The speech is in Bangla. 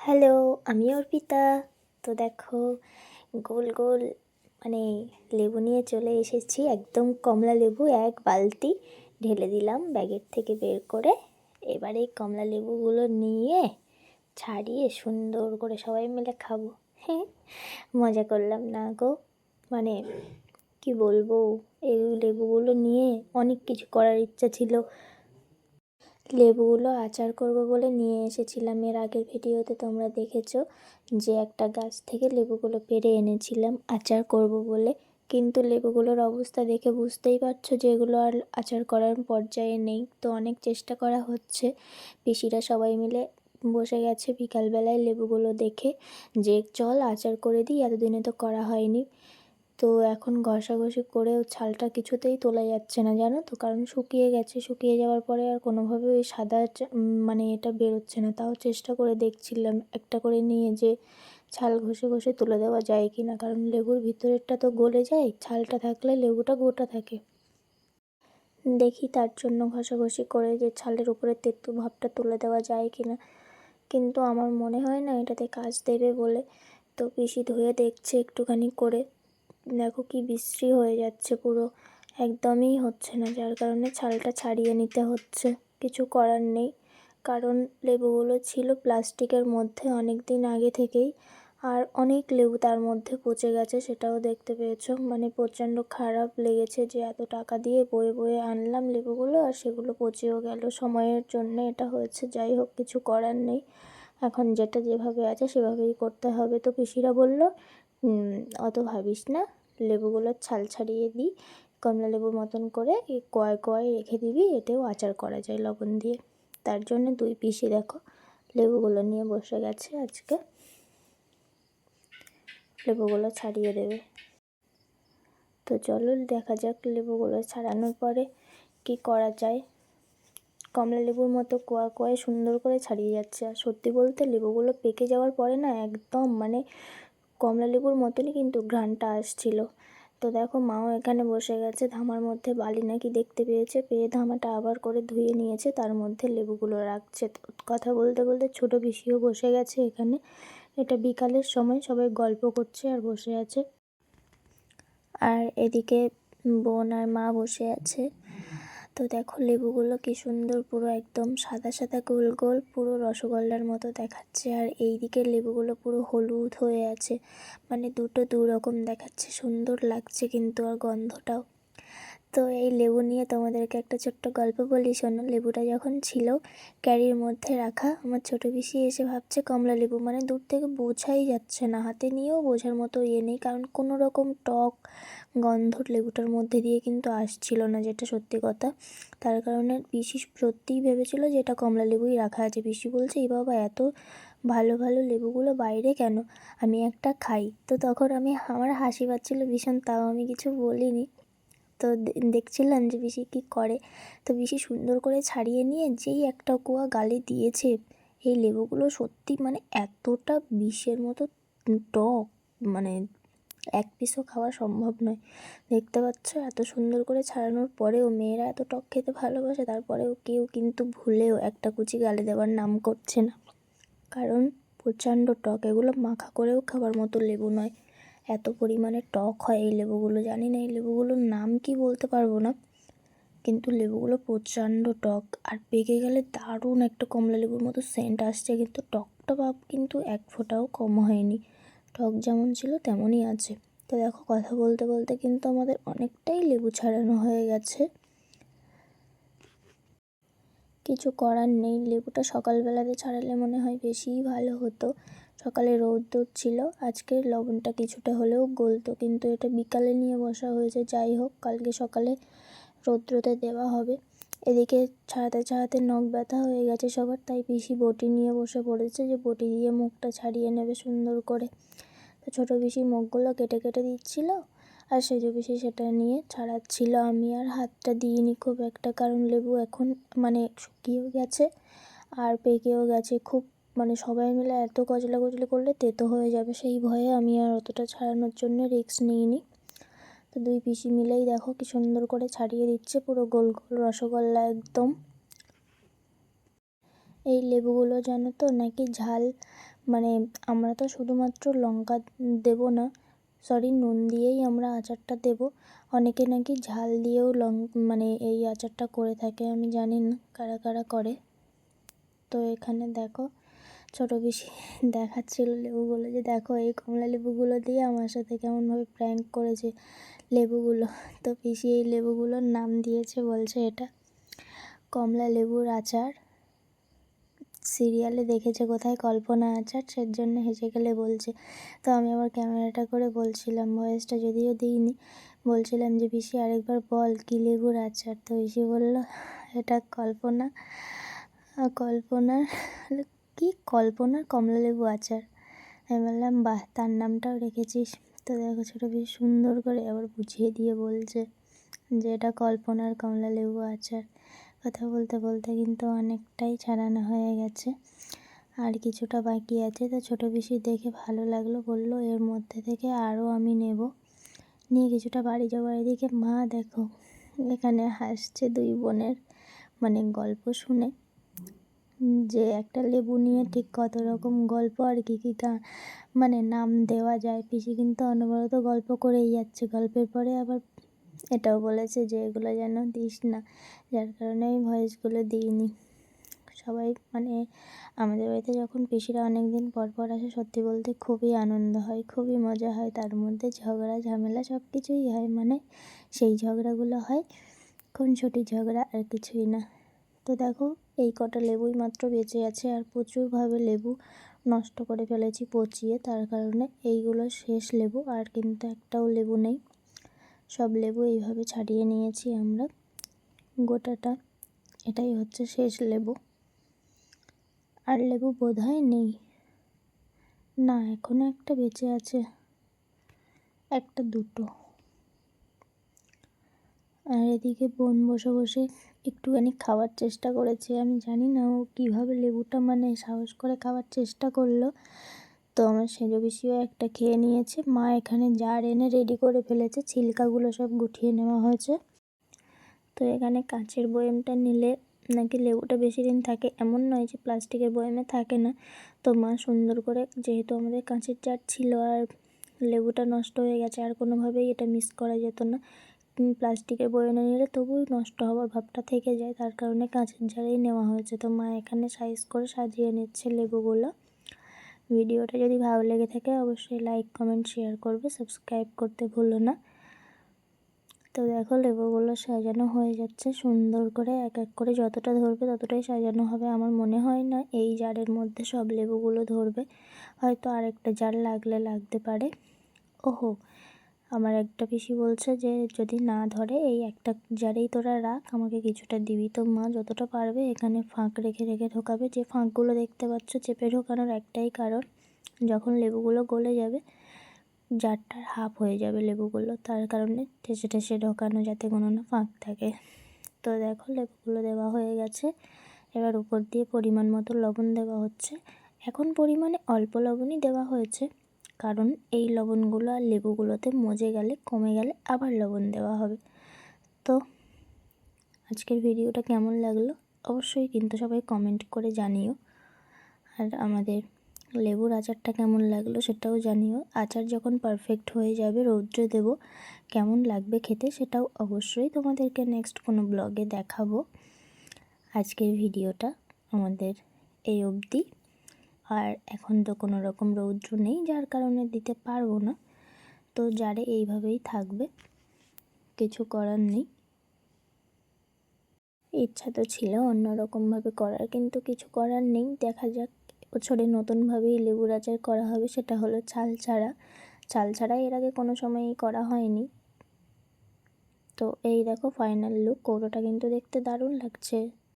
হ্যালো, আমি অর্পিতা। তো দেখো, গোল গোল মানে লেবু নিয়ে চলে এসেছি। একদম কমলা লেবু, এক বালতি ঢেলে দিলাম ব্যাগের থেকে বের করে। এবারে কমলা লেবুগুলো নিয়ে ছাড়িয়ে সুন্দর করে সবাই মিলে খাব। হ্যাঁ মজা করলাম না গো? মানে কি বলব, এই লেবুগুলো নিয়ে অনেক কিছু করার ইচ্ছা ছিল। লেবুগুলো আচার করব বলে নিয়ে এসেছিলাম। এর আগের ভিডিওতে তোমরা দেখেছ যে একটা গাছ থেকে লেবুগুলো পেরে এনেছিলাম, আচার করব বলে। কিন্তু লেবুগুলোর অবস্থা দেখে বুঝতেই পারছ যে এগুলো আর আচার করার পর্যায়ে নেই। তো অনেক চেষ্টা করা হচ্ছে। পিসিরা সবাই মিলে বসে গেছে বিকালবেলায় লেবুগুলো দেখে যে, চল আচার করে দিই, এতদিনে তো করা হয়নি। তো এখন ঘষাঘষি করেও ছালটা কিছুতেই তোলা যাচ্ছে না, জানো তো? কারণ শুকিয়ে গেছে, শুকিয়ে যাওয়ার পরে আর কোনোভাবে ওই সাদা মানে এটা বেরোচ্ছে না। তাও চেষ্টা করে দেখছিলাম একটা করে নিয়ে যে ছাল ঘষে ঘষে তুলে দেওয়া যায় কি না। কারণ লেবুর ভিতরেরটা তো গলে যায়, ছালটা থাকলে লেবুটা গোটা থাকে। দেখি তার জন্য ঘষাঘষি করে যে ছালের উপরে তেতু ভাবটা তুলে দেওয়া যায় কি না। কিন্তু আমার মনে হয় না এটাতে কাজ দেবে বলে। তো পিসি ধুয়ে দেখছে একটুখানি করে। দেখো কি বিশ্রী হয়ে যাচ্ছে পুরো। একদমই হচ্ছে না, যার কারণে ছালটা ছাড়িয়ে নিতে হচ্ছে। কিছু করার নেই, কারণ লেবুগুলো ছিল প্লাস্টিকের মধ্যে অনেক দিন আগে থেকেই, আর অনেক লেবু তার মধ্যে পচে গেছে সেটাও দেখতে পেয়েছ। মানে প্রচণ্ড খারাপ লেগেছে যে এত টাকা দিয়ে বয়ে বয়ে আনলাম লেবুগুলো আর সেগুলো পচেও গেল। সময়ের জন্য এটা হয়েছে, যাই হোক, কিছু করার নেই। এখন যেটা যেভাবে আছে সেভাবেই করতে হবে। তো পিসিরা বলল অত ভাবিস না লেবুগুলোর ছাল ছাড়িয়ে দিই, কমলা লেবুর মতন করে কয় কয় রেখে দিবি, এতেও আচার করা যায় লবণ দিয়ে। তার জন্য দুই পিসি দেখো, লেবুগুলো নিয়ে বসে গেছে আজকে। লেবুগুলো ছাড়িয়ে দেবে। তো চলো দেখা যাক লেবুগুলো ছাড়ানোর পরে কি করা যায়। কমলা লেবুর মতো কোয়া কোয়ায় সুন্দর করে ছাড়িয়ে যাচ্ছে। আর সত্যি বলতে লেবুগুলো পেকে যাওয়ার পরে না একদম মানে কমলা লেবুর মতনই কিন্তু ঘ্রাণটা আসছিল। তো দেখো, মাও এখানে বসে গেছে, ধামার মধ্যে বালি নাকি দেখতে পেয়েছে, পেয়ে ধামাটা আবার করে ধুয়ে নিয়েছে, তার মধ্যে লেবুগুলো রাখছে। কথা বলতে বলতে ছোটো পিসিও বসে গেছে এখানে। এটা বিকালের সময়, সবাই গল্প করছে আর বসে আছে। আর এদিকে বোন আর মা বসে আছে। তো দেখো লেবুগুলো কি সুন্দর পুরো একদম সাদা সাদা গোল গোল পুরো রসগোল্লার মতো দেখাচ্ছে। আর এই দিকের লেবুগুলো পুরো হলুদ হয়ে আছে। মানে দুটো দু রকম দেখাচ্ছে। সুন্দর লাগছে কিন্তু আর গন্ধটাও। তো এই লেবু নিয়ে তোমাদেরকে একটা ছোট্ট গল্প বলি। শোনো, লেবুটা যখন ছিল ক্যারির মধ্যে রাখা, আমার ছোটো পিসি এসে ভাবছে কমলা লেবু মানে দূর থেকে বোঝাই যাচ্ছে না, হাতে নিয়েও বোঝার মতো ইয়ে নেই, কারণ কোনো রকম টক গন্ধ লেবুটার মধ্যে দিয়ে কিন্তু আসছিল না যেটা সত্যি কথা। তার কারণে পিসি সত্যিই ভেবেছিল যে এটা কমলা লেবুই রাখা আছে। পিসি বলছে এই বাবা, এত ভালো ভালো লেবুগুলো বাইরে কেন? আমি একটা খাই। তো তখন আমি, আমার হাসি পাচ্ছিলো ভীষণ, তাও আমি কিছু বলিনি। তো দেখছিলাম যে পিসি কী করে। তো পিসি সুন্দর করে ছাড়িয়ে নিয়ে যেই একটা কুয়া গালে দিয়েছে, এই লেবুগুলো সত্যি মানে এতটা বিষের মতো টক মানে এক পিসও খাওয়া সম্ভব নয়। দেখতে পাচ্ছ, এত সুন্দর করে ছাড়ানোর পরেও মেয়েরা এত টক খেতে ভালোবাসে, তারপরেও কেউ কিন্তু ভুলেও একটা কুচি গালে দেওয়ার নাম করছে না। কারণ প্রচণ্ড টক, এগুলো মাখা করেও খাবার মতো লেবু নয়। এত পরিমাণে টক হয় এই লেবুগুলো, জানি না এই লেবুগুলোর নাম কি বলতে পারব না। কিন্তু লেবুগুলো প্রচণ্ড টক আর পেকে গেলে দারুণ একটা কমলা লেবুর মতো সেন্ট আসছে। কিন্তু টকটা ভাব কিন্তু এক ফোঁটাও কম হয়নি। টক যেমন ছিল তেমনই আছে। তো দেখো, কথা বলতে বলতে কিন্তু আমাদের অনেকটাই লেবু ছাড়ানো হয়ে গেছে। কিছু করার নেই, লেবুটা সকালবেলাতে ছাড়ালে মনে হয় বেশিই ভালো হতো। সকালে রোদ্দুর ছিল আজকে লবণটা কিছুটা হলেও গলতো, কিন্তু এটা বিকালে নিয়ে বসা হয়েছে। যাই হোক, কালকে সকালে রৌদ্রতে দেওয়া হবে। এদিকে ছাড়াতে ছাড়াতে নখ ব্যথা হয়ে গেছে সবার, তাই পিসি বটি নিয়ে বসে পড়েছে যে বটি দিয়ে মুখটা ছাড়িয়ে নেবে সুন্দর করে। তো ছোটো পিসি মুখগুলো কেটে কেটে দিচ্ছিল, আর সেজো পিসি সেটা নিয়ে ছাড়াচ্ছিল। আমি আর হাতটা দিইনি খুব একটা, কারণ লেবু এখন মানে শুকিয়েও গেছে আর পেকেও গেছে খুব মানে সবাই মিলে এত কচলা কচলি করলে তেতো হয়ে যাবে। সেই ভয়ে আমি আর অতটা ছাড়ানোর জন্য রিস্ক নিইনি। তো দুই পিসি মিলেই দেখো কি সুন্দর করে ছাড়িয়ে দিচ্ছে পুরো গোল গোল রসগোল্লা একদম। এই লেবুগুলো জানো তো নাকি ঝাল মানে আমরা তো শুধুমাত্র লঙ্কা দেবো না সরি নুন দিয়েই আমরা আচারটা দেবো। অনেকে নাকি ঝাল দিয়েও লং মানে এই আচারটা করে থাকে, আমি জানি না কারা কারা করে। তো এখানে দেখো ছোটো পিসি দেখাচ্ছিলো লেবুগুলো যে দেখো এই কমলা লেবুগুলো দিয়ে আমার সাথে কেমনভাবে প্র্যাঙ্ক করেছে লেবুগুলো। তো পিসি এই লেবুগুলোর নাম দিয়েছে, বলছে এটা কমলা লেবুর আচার। সিরিয়ালে দেখেছে কোথায়, কল্পনা আচার সের জন্য হেসে গেলে বলছে। তো আমি আবার ক্যামেরাটা করে বলছিলাম, ভয়েসটা যদিও দিইনি, বলছিলাম যে পিসি আরেকবার বল কী লেবুর আচার। তো পিসি বলল, এটা কল্পনা, কল্পনার কি কল্পনার কমলা লেবু আচার। আমি বললাম, বাহ, তার নামটাও রেখেছিস? তো দেখো, ছোটো বেশ সুন্দর করে আবার বুঝিয়ে দিয়ে বলছে যে, এটা কল্পনার কমলা লেবু আচার। কথা বলতে বলতে কিন্তু অনেকটাই ছাড়ানো হয়ে গেছে। আর কিছুটা বাকি আছে। তো ছোটো বেশি দেখে ভালো লাগল, বলল, এর মধ্যে থেকে আরও আমি নেব। নিয়ে কিছুটা বাড়ি যাওয়ার এদিকে মা দেখো, এখানে হাসছে দুই বোনের মানে গল্প শুনে। যে একটা লেবু নিয়ে ঠিক কত রকম গল্প আর কী কী মানে নাম দেওয়া যায়। পিসি কিন্তু অনবরত গল্প করেই যাচ্ছে। গল্পের পরে আবার এটাও বলেছে যে এগুলো যেন দিস না, যার কারণে আমি ভয়েসগুলো দিইনি। সবাই মানে আমাদের বাড়িতে যখন পিসিরা অনেক দিন পর পর আসে, সত্যি বলতে খুবই আনন্দ হয়, খুবই মজা হয়। তার মধ্যে ঝগড়া, ঝামেলা সব কিছুই হয়। মানে সেই ঝগড়াগুলো হয়, খুনসুটি ঝগড়া আর কিছুই না। তো দেখো এই কটা লেবুই মাত্র বেঁচে আছে আর প্রচুরভাবে লেবু নষ্ট করে ফেলেছি, পচিয়ে। তার কারণে এইগুলো শেষ লেবু, আর কিন্তু একটাও লেবু নেই। সব লেবু এইভাবে ছাড়িয়ে নিয়েছি আমরা। গোটাটা, এটাই হচ্ছে শেষ লেবু। আর লেবু বোধ নেই। না এখনও একটা বেঁচে আছে। একটা দুটো। আর এদিকে বোন বসে বসে একটুখানি খাওয়ার চেষ্টা করেছে। আমি জানি না ও কীভাবে লেবুটা মানে সাহস করে খাওয়ার চেষ্টা করল। তো আমার সেজো পিসিও একটা খেয়ে নিয়েছে। মা এখানে জার এনে রেডি করে ফেলেছে। ছিলকাগুলো সব গুটিয়ে নেওয়া হয়েছে। তো এখানে কাঁচের বয়েমটা নিলে নাকি লেবুটা বেশি দিন থাকে এমন নয় যে প্লাস্টিকের বয়েমে থাকে না। তো মা সুন্দর করে যেহেতু আমাদের কাঁচের জার ছিল আর লেবুটা নষ্ট হয়ে গেছে, আর কোনোভাবেই এটা মিস করা যেত না। প্লাস্টিকের বয়ামে নিলে তবুই নষ্ট হওয়ার ভাবটা থেকে যায়। তার কারণে কাঁচের জারেই নেওয়া হয়েছে। তো মা এখানে সাইজ করে সাজিয়ে নিচ্ছে লেবুগুলো। ভিডিওটা যদি ভালো লেগে থাকে অবশ্যই লাইক কমেন্ট শেয়ার করবে। সাবস্ক্রাইব করতে ভুলো না। তো দেখো লেবুগুলো সাজানো হয়ে যাচ্ছে সুন্দর করে। এক এক করে যতটা ধরবে ততটাই সাজানো হবে আমার মনে হয় না। এই জারের মধ্যে সব লেবুগুলো ধরবে। হয়তো আরেকটা জার লাগলে লাগতে পারে। ওহো! আমার একটা পিসি বলছে যে, যদি না ধরে এই একটা জারেই তোরা রাখ, আমাকে কিছুটা দিবি তো মা, যতটা পারবে এখানে ফাঁক রেখে রেখে ঢোকাবে। যে ফাঁকগুলো দেখতে পাচ্ছ, চেপে ঢোকানোর একটাই কারণ, যখন লেবুগুলো গলে যাবে, জারটার হাফ হয়ে যাবে লেবুগুলো, তার কারণে ঠেসে ঠেসে ঢোকানো যাতে কোনো না ফাঁক থাকে। তো দেখো, লেবুগুলো দেওয়া হয়ে গেছে। এবার উপর দিয়ে পরিমাণ মতো লবণ দেওয়া হচ্ছে। এখন পরিমাণে অল্প লবণই দেওয়া হয়েছে। কারণ এই লবণগুলো আর লেবুগুলোতে মজে গেলে, কমে গেলে আবার লবণ দেওয়া হবে। তো আজকের ভিডিওটা কেমন লাগল অবশ্যই কিন্তু সবাই কমেন্ট করে জানিও। আর আমাদের লেবুর আচারটা কেমন লাগল সেটাও জানিও। আচার যখন পারফেক্ট হয়ে যাবে, রৌদ্রে দেব, কেমন লাগবে খেতে সেটাও অবশ্যই তোমাদেরকে নেক্সট কোনো ব্লগে দেখাবো। আজকের ভিডিওটা আমাদের এই অবধি। আর এখন তো কোনো রকম রৌদ্র নেই, যার কারণে দিতে পারব না। তো যারে এইভাবেই থাকবে, কিছু করার নেই। ইচ্ছা তো ছিল অন্যরকমভাবে করার, কিন্তু কিছু করার নেই। দেখা যাক, বছরে নতুনভাবেই লেবুর আচার করা হবে, সেটা হলো চাল ছাড়া। চাল ছাড়া এর আগে কোনো সময়ই করা হয়নি। তো এই দেখো ফাইনাল লুক কৌটোটা কিন্তু দেখতে দারুণ লাগছে।